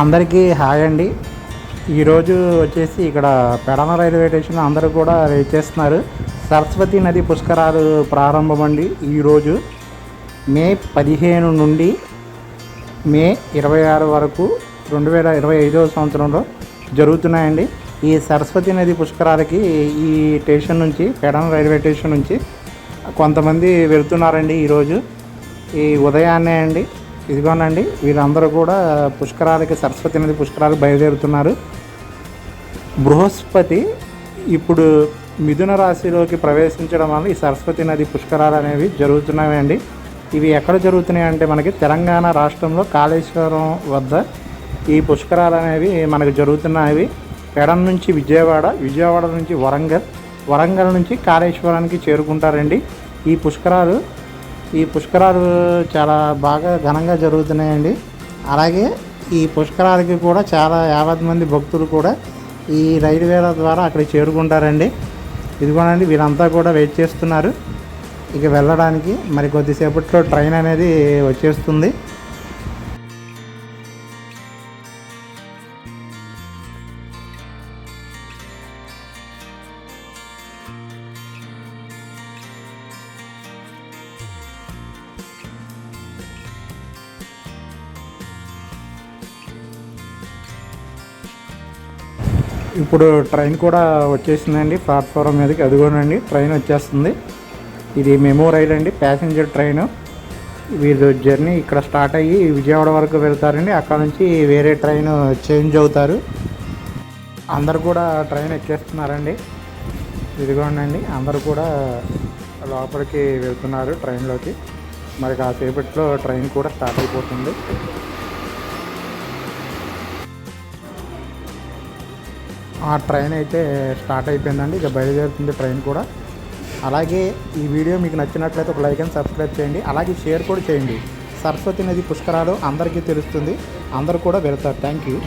అందరికీ హాయ్ అండి. ఈరోజు వచ్చేసి ఇక్కడ పెడన రైల్వే స్టేషన్ అందరూ కూడా వెయిట్ చేస్తున్నారు. సరస్వతి నది పుష్కరాలు ప్రారంభం అండి ఈరోజు. మే పదిహేను నుండి మే ఇరవై ఆరు వరకు రెండు వేల ఇరవై ఐదవ సంవత్సరంలో జరుగుతున్నాయండి. ఈ సరస్వతి నది పుష్కరాలకి ఈ స్టేషన్ నుంచి పెడన రైల్వే స్టేషన్ నుంచి కొంతమంది వెళ్తున్నారండి ఈరోజు. ఈ ఉదయాన్నే అండి ఇదిగోనండి వీరందరూ కూడా పుష్కరాలకి సరస్వతి నది పుష్కరాలకు బయలుదేరుతున్నారు. బృహస్పతి ఇప్పుడు మిథున రాశిలోకి ప్రవేశించడం వల్ల ఈ సరస్వతి నది పుష్కరాలు అనేవి జరుగుతున్నాయండి ఇవి ఎక్కడ జరుగుతున్నాయి అంటే మనకి తెలంగాణ రాష్ట్రంలో కాళేశ్వరం వద్ద ఈ పుష్కరాలు అనేవి మనకు జరుగుతున్నాయి. పెడం నుంచి విజయవాడ విజయవాడ నుంచి వరంగల్ వరంగల్ నుంచి కాళేశ్వరానికి చేరుకుంటారండి. ఈ పుష్కరాలు ఈ పుష్కరాలు చాలా బాగా ఘనంగా జరుగుతున్నాయండి. అలాగే ఈ పుష్కరాలకి కూడా చాలా యావత్ మంది భక్తులు కూడా ఈ రైల్వేల ద్వారా అక్కడికి చేరుకుంటారండి. ఇదిగోనండి వీరంతా కూడా వెయిట్ చేస్తున్నారు. ఇక వెళ్ళడానికి మరి కొద్దిసేపట్లో ట్రైన్ అనేది వచ్చేస్తుంది. ఇప్పుడు ట్రైన్ కూడా వచ్చేసిందండి. ప్లాట్ఫారం మీదకి అదిగోనండి ట్రైన్ వచ్చేస్తుంది. ఇది మెమో రైల్ అండి ప్యాసింజర్ ట్రైన్. వీరు జర్నీ ఇక్కడ స్టార్ట్ అయ్యి విజయవాడ వరకు వెళ్తారండి. అక్కడ నుంచి వేరే ట్రైన్ చేంజ్ అవుతారు. అందరు కూడా ట్రైన్ ఎక్కేస్తున్నారండి. ఇదిగోనండి అందరూ కూడా లోపలికి వెళ్తున్నారు ట్రైన్లోకి. మరి కాసేపట్లో ట్రైన్ కూడా స్టార్ట్ అయిపోతుంది. ఆ ట్రైన్ అయితే స్టార్ట్ అయిపోయిందండి. ఇక బయలుదేరుతుంది ట్రైన్ కూడా. అలాగే ఈ వీడియో మీకు నచ్చినట్లయితే ఒక లైక్ అండ్ సబ్స్క్రైబ్ చేయండి. అలాగే షేర్ కూడా చేయండి. సరస్వతి నది పుష్కరాలు అందరికీ తెలుస్తుంది. అందరూ కూడా వెళ్తారు. Thank you.